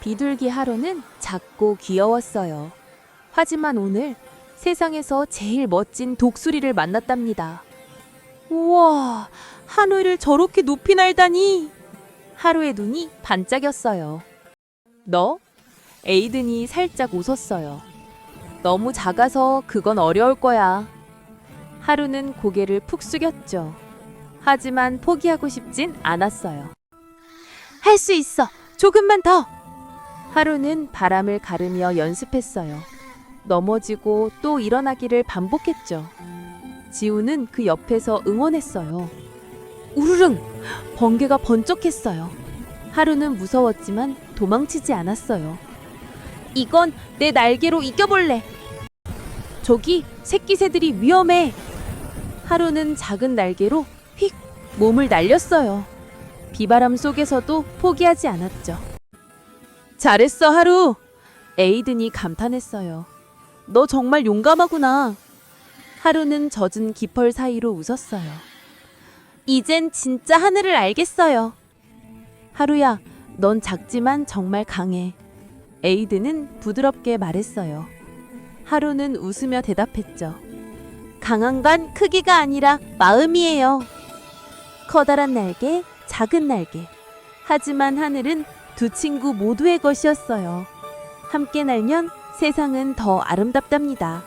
비둘기 하루는 작고 귀여웠어요. 하지만 오늘 세상에서 제일 멋진 독수리를 만났답니다. 우와, 하늘을 저렇게 높이 날다니! 하루의 눈이 반짝였어요. 너? 에이든이 살짝 웃었어요. 너무 작아서 그건 어려울 거야. 하루는 고개를 푹 숙였죠. 하지만 포기하고 싶진 않았어요. 할 수 있어. 조금만 더. 하루는 바람을 가르며 연습했어요. 넘어지고 또 일어나기를 반복했죠. 지우는 그 옆에서 응원했어요. 우르릉! 번개가 번쩍했어요. 하루는 무서웠지만 도망치지 않았어요. 이건 내 날개로 이겨볼래. 저기 새끼 새들이 위험해. 하루는 작은 날개로 휙 몸을 날렸어요. 비바람 속에서도 포기하지 않았죠. 잘했어, 하루. 에이든이 감탄했어요. 너 정말 용감하구나. 하루는 젖은 깃펄 사이로 웃었어요. 이젠 진짜 하늘을 알겠어요. 하루야, 넌 작지만 정말 강해. 에이든은 부드럽게 말했어요. 하루는 웃으며 대답했죠. 강한 건 크기가 아니라 마음이에요. 커다란 날개, 작은 날개. 하지만 하늘은 두 친구 모두의 것이었어요. 함께 날면 세상은 더 아름답답니다.